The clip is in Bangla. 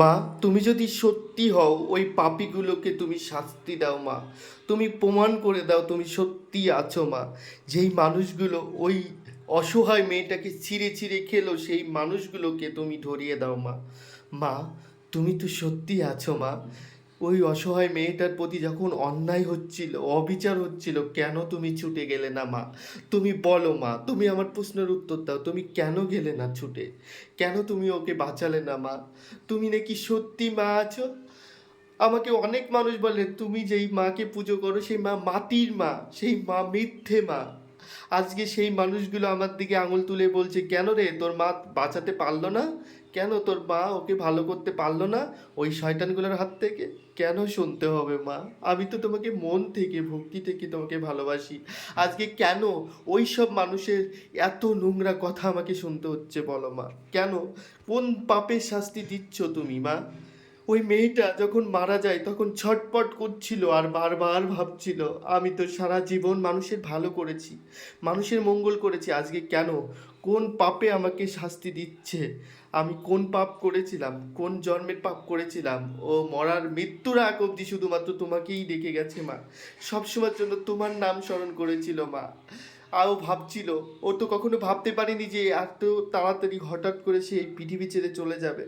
মা, তুমি যদি সত্যি হও, ওই পাপিগুলোকে তুমি শাস্তি দাও মা। তুমি প্রমাণ করে দাও তুমি সত্যি আছো মা। যেই মানুষগুলো, ওই অসহায় মেয়েটাকে ছিঁড়ে ছিঁড়ে খেলো, সেই মানুষগুলোকে তুমি ধরিয়ে দাও মা। মা, তুমি তো সত্যি আছো মা। ওই অসহায় মেয়েটার প্রতি যখন অন্যায় হচ্ছিল, অবিচার হচ্ছিল, কেন তুমি ছুটে গেলে না মা? তুমি বলো মা, তুমি আমার প্রশ্নের উত্তর দাও, তুমি কেন গেলে না ছুটে? কেন তুমি ওকে বাঁচালে না মা? তুমি নাকি সত্যি মা আছো? আমাকে অনেক মানুষ বলে, তুমি যেই মাকে পুজো করো, সেই মা মাটির মা, সেই মা মিথ্যে মা। আজকে সেই মানুষগুলো আমার দিকে আঙুল তুলে বলছে, কেন রে, তোর মা বাঁচাতে পারল না? কেন তোর মা ওকে ভালো করতে পারল না ওই শয়তানগুলোর হাত থেকে? কেন শুনতে হবে মা? আমি তো তোমাকে মন থেকে, ভক্তি থেকে তোমাকে ভালোবাসি। আজকে কেন ওই সব মানুষের এত নোংরা কথা আমাকে শুনতে হচ্ছে বলো মা? কেন? কোন পাপের শাস্তি দিচ্ছ তুমি মা? ওই মেয়েটা যখন মারা যায় তখন ছটপট করছিল আর বারবার ভাবছিল, আমি তো সারা জীবন মানুষের ভালো করেছি, মানুষের মঙ্গল করেছি, আজকে কেন? কোন পাপে আমাকে শাস্তি দিচ্ছে? আমি কোন পাপ করেছিলাম? কোন জন্মের পাপ করেছিলাম? ও মরার মৃত্যুর আগ অবধি শুধুমাত্র তোমাকেই ডেকে গেছে মা। সবসময়ের জন্য তোমার নাম স্মরণ করেছিল মা। আও ভাবছিল, ও তো কখনো ভাবতে পারেনি যে এত তাড়াতাড়ি হঠাৎ করে সে এই পৃথিবী ছেড়ে চলে যাবে।